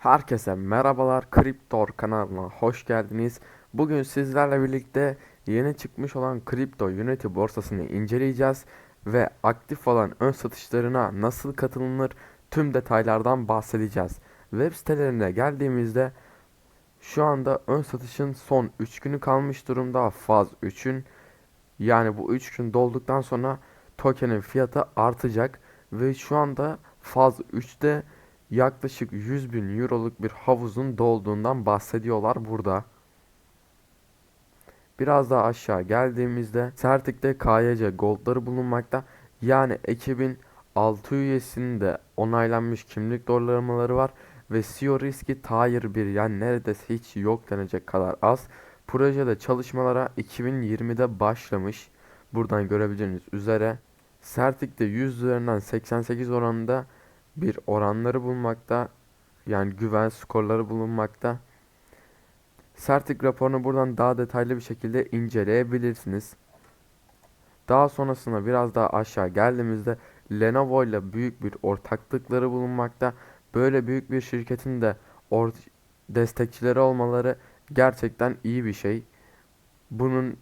Herkese merhabalar Kriptor kanalına hoş geldiniz. Bugün sizlerle birlikte yeni çıkmış olan Kripto Unity borsasını inceleyeceğiz ve aktif olan ön satışlarına nasıl katılınır tüm detaylardan bahsedeceğiz. Web sitelerine geldiğimizde şu anda ön satışın son 3 günü kalmış durumda faz 3'ün yani bu 3 gün dolduktan sonra tokenin fiyatı artacak ve şu anda faz 3'te yaklaşık 100 bin euroluk bir havuzun dolduğundan bahsediyorlar burada. Biraz daha aşağı geldiğimizde Sertik'te KYC Gold'ları bulunmakta. Yani ekibin 6 üyesinin de onaylanmış kimlik doğrulamaları var ve CEO riski tayir bir yani neredeyse hiç yok denecek kadar az. Projede çalışmalara 2020'de başlamış. Buradan görebileceğiniz üzere Sertik'te 100 üzerinden 88 oranında bir oranları bulunmakta. Yani güven skorları bulunmakta. Sertik raporunu buradan daha detaylı bir şekilde inceleyebilirsiniz. Daha sonrasında biraz daha aşağı geldiğimizde Lenovo ile büyük bir ortaklıkları bulunmakta. Böyle büyük bir şirketin de destekçileri olmaları gerçekten iyi bir şey. Bunun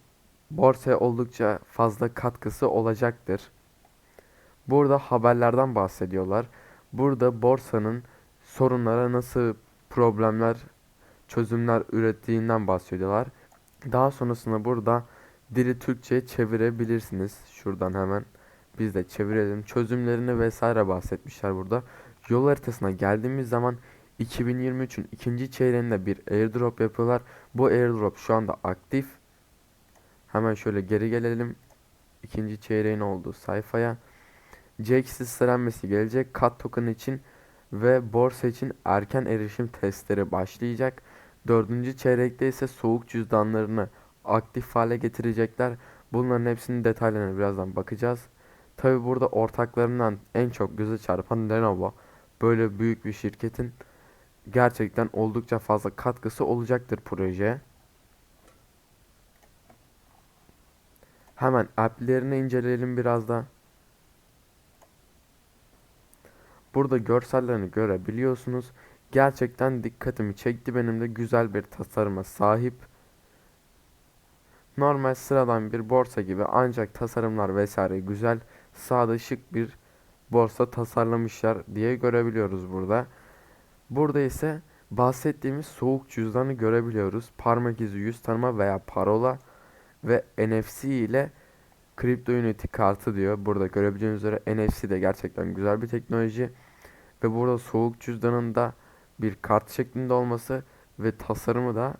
borsaya oldukça fazla katkısı olacaktır. Burada haberlerden bahsediyorlar. Burada borsanın sorunlara nasıl problemler, çözümler ürettiğinden bahsediyorlar. Daha sonrasında burada dili Türkçe'ye çevirebilirsiniz. Şuradan hemen biz de çevirelim. Çözümlerini vesaire bahsetmişler burada. Yol haritasına geldiğimiz zaman 2023'ün ikinci çeyreğinde bir airdrop yapıyorlar. Bu airdrop şu anda aktif. Hemen şöyle geri gelelim. İkinci çeyreğin olduğu sayfaya. CX listelenmesi gelecek. CAT token için ve borsa için erken erişim testleri başlayacak. Dördüncü çeyrekte ise soğuk cüzdanlarını aktif hale getirecekler. Bunların hepsinin detaylarına birazdan bakacağız. Tabi burada ortaklarından en çok göze çarpan Lenovo. Böyle büyük bir şirketin gerçekten oldukça fazla katkısı olacaktır projeye. Hemen app'lerini inceleyelim biraz da. Burada görsellerini görebiliyorsunuz. Gerçekten dikkatimi çekti benim de güzel bir tasarıma sahip. Normal sıradan bir borsa gibi ancak tasarımlar vesaire güzel. Sağda şık bir borsa tasarlamışlar diye görebiliyoruz burada. Burada ise bahsettiğimiz soğuk cüzdanı görebiliyoruz. Parmak izi yüz tanıma veya parola ve NFC ile Crypto Unity kartı diyor. Burada görebileceğiniz üzere NFC de gerçekten güzel bir teknoloji. Ve burada soğuk cüzdanında bir kart şeklinde olması ve tasarımı da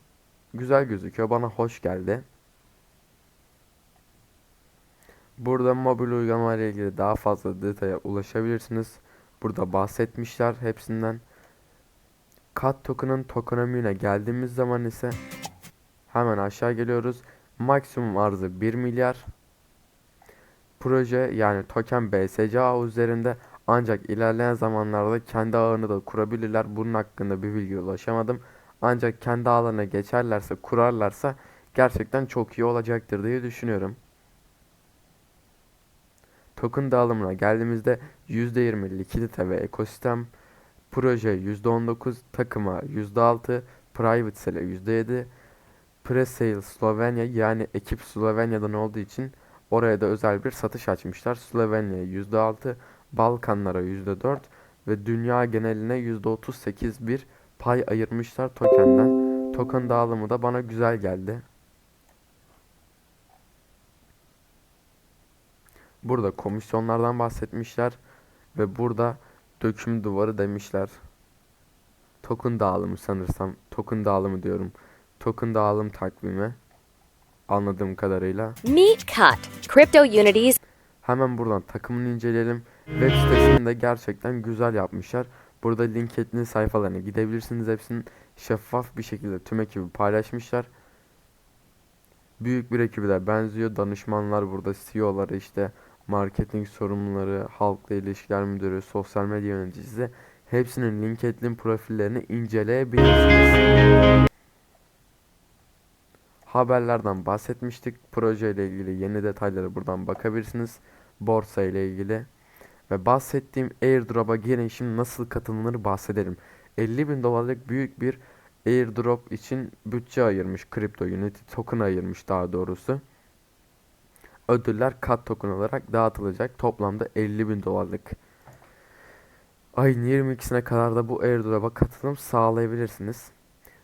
güzel gözüküyor. Bana hoş geldi. Burada mobil uygulama ile ilgili daha fazla detaya ulaşabilirsiniz. Burada bahsetmişler hepsinden. Kat token'ın tokenomiğine geldiğimiz zaman ise hemen aşağı geliyoruz. Maksimum arzı 1 milyar. Proje yani token BSC üzerinde ancak ilerleyen zamanlarda kendi ağını da kurabilirler. Bunun hakkında bir bilgi ulaşamadım. Ancak kendi ağlarına geçerlerse, kurarlarsa gerçekten çok iyi olacaktır diye düşünüyorum. Token dağılımına geldiğimizde %20 likidite ve ekosistem, proje %19, takıma %6, private sale %7, pre-sale Slovenya yani ekip Slovenya'dan olduğu için oraya da özel bir satış açmışlar. Slovenya'ya %6, Balkanlara %4 ve dünya geneline %38 bir pay ayırmışlar tokenden. Token dağılımı da bana güzel geldi. Burada komisyonlardan bahsetmişler ve burada döküm duvarı demişler. Token dağılımı sanırsam. Token dağılımı diyorum. Token dağılım takvimi. Anladığım kadarıyla. Meet Cut, Crypto Unity's Hemen buradan takımını inceleyelim. Web sitesini de gerçekten güzel yapmışlar. Burada LinkedIn sayfalarına gidebilirsiniz. Hepsinin şeffaf bir şekilde tüm ekibi paylaşmışlar. Büyük bir ekibi de benziyor. Danışmanlar burada CEO'ları işte marketing sorumluları, halkla ilişkiler müdürü, sosyal medya yöneticisi hepsinin LinkedIn profillerini inceleyebilirsiniz. Haberlerden bahsetmiştik. Proje ile ilgili yeni detayları buradan bakabilirsiniz. Borsa ile ilgili. Ve bahsettiğim airdrop'a gelin şimdi nasıl katılınır bahsedelim. 50 bin dolarlık büyük bir airdrop için bütçe ayırmış. Crypto Unity token ayırmış daha doğrusu. Ödüller kat token olarak dağıtılacak. Toplamda 50 bin dolarlık. Ayın 22'sine kadar da bu airdrop'a katılım sağlayabilirsiniz.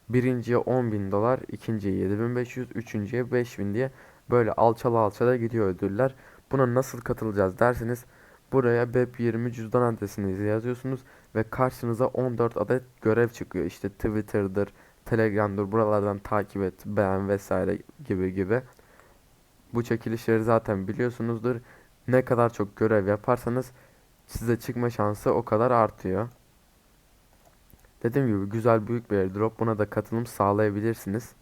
Birinciye 10 bin dolar, ikinciye 7500, üçüncüye 5000 diye böyle alçala alçala gidiyor ödüller. Buna nasıl katılacağız derseniz buraya BEP20 cüzdan adresinizi yazıyorsunuz ve karşınıza 14 adet görev çıkıyor. İşte Twitter'dır, Telegram'dır buralardan takip et, beğen vesaire gibi gibi. Bu çekilişleri zaten biliyorsunuzdur. Ne kadar çok görev yaparsanız size çıkma şansı o kadar artıyor. Dediğim gibi güzel büyük bir airdrop. Buna da katılım sağlayabilirsiniz.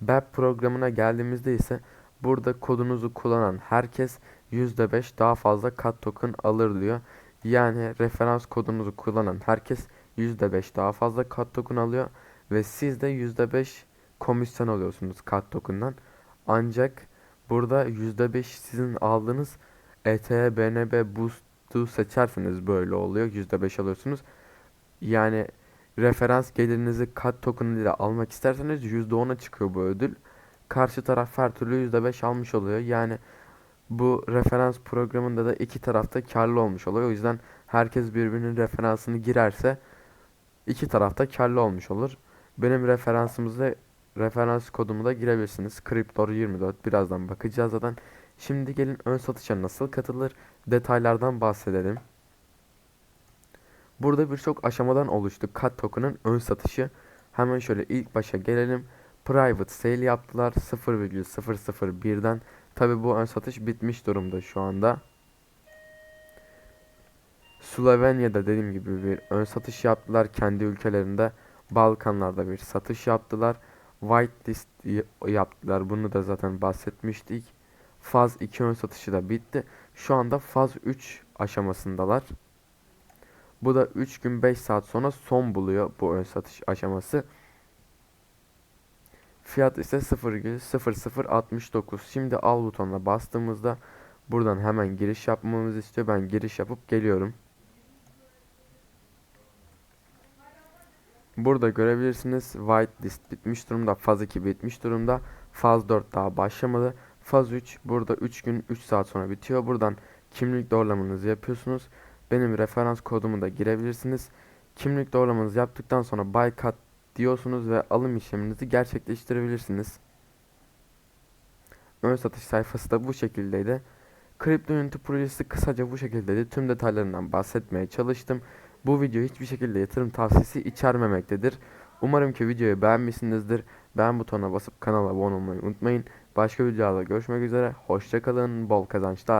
BEP programına geldiğimizde ise burada kodunuzu kullanan herkes %5 daha fazla kat token alır diyor. Yani referans kodunuzu kullanan herkes %5 daha fazla kat token alıyor ve siz de %5 komisyon alıyorsunuz kat token'dan. Ancak burada %5 sizin aldığınız ETH, BNB, Boost'u seçerseniz böyle oluyor. %5 alıyorsunuz. Yani referans gelirinizi kat token ile almak isterseniz %10'a çıkıyor bu ödül. Karşı taraf her türlü %5 almış oluyor. Yani bu referans programında da iki tarafta karlı olmuş oluyor. O yüzden herkes birbirinin referansını girerse iki tarafta karlı olmuş olur. Benim referansımızda referans kodumu da girebilirsiniz. Cryptor24 birazdan bakacağız zaten. Şimdi gelin ön satışa nasıl katılır detaylardan bahsedelim. Burada birçok aşamadan oluştu kat token'ın ön satışı. Hemen şöyle ilk başa gelelim. Private sale yaptılar 0,001'den. Tabi bu ön satış bitmiş durumda şu anda. Slovenya'da dediğim gibi bir ön satış yaptılar kendi ülkelerinde. Balkanlarda bir satış yaptılar. Whitelist yaptılar. Bunu da zaten bahsetmiştik. Faz 2 ön satışı da bitti. Şu anda faz 3 aşamasındalar. Bu da 3 gün 5 saat sonra son buluyor bu ön satış aşaması. Fiyat ise 0,0069. Şimdi al butonuna bastığımızda buradan hemen giriş yapmamızı istiyor. Ben giriş yapıp geliyorum. Burada görebilirsiniz whitelist bitmiş durumda. Faz 2 bitmiş durumda. Faz 4 daha başlamadı. Faz 3 burada 3 gün 3 saat sonra bitiyor. Buradan kimlik doğrulamanızı yapıyorsunuz. Benim referans kodumu da girebilirsiniz. Kimlik doğrulamanızı yaptıktan sonra buy cut diyorsunuz ve alım işleminizi gerçekleştirebilirsiniz. Ön satış sayfası da bu şekildeydi. Crypto Unity projesi kısaca bu şekildeydi. Tüm detaylarından bahsetmeye çalıştım. Bu video hiçbir şekilde yatırım tavsiyesi içermemektedir. Umarım ki videoyu beğenmişsinizdir. Beğen butonuna basıp kanala abone olmayı unutmayın. Başka videolarda görüşmek üzere. Hoşçakalın. Bol kazançlar.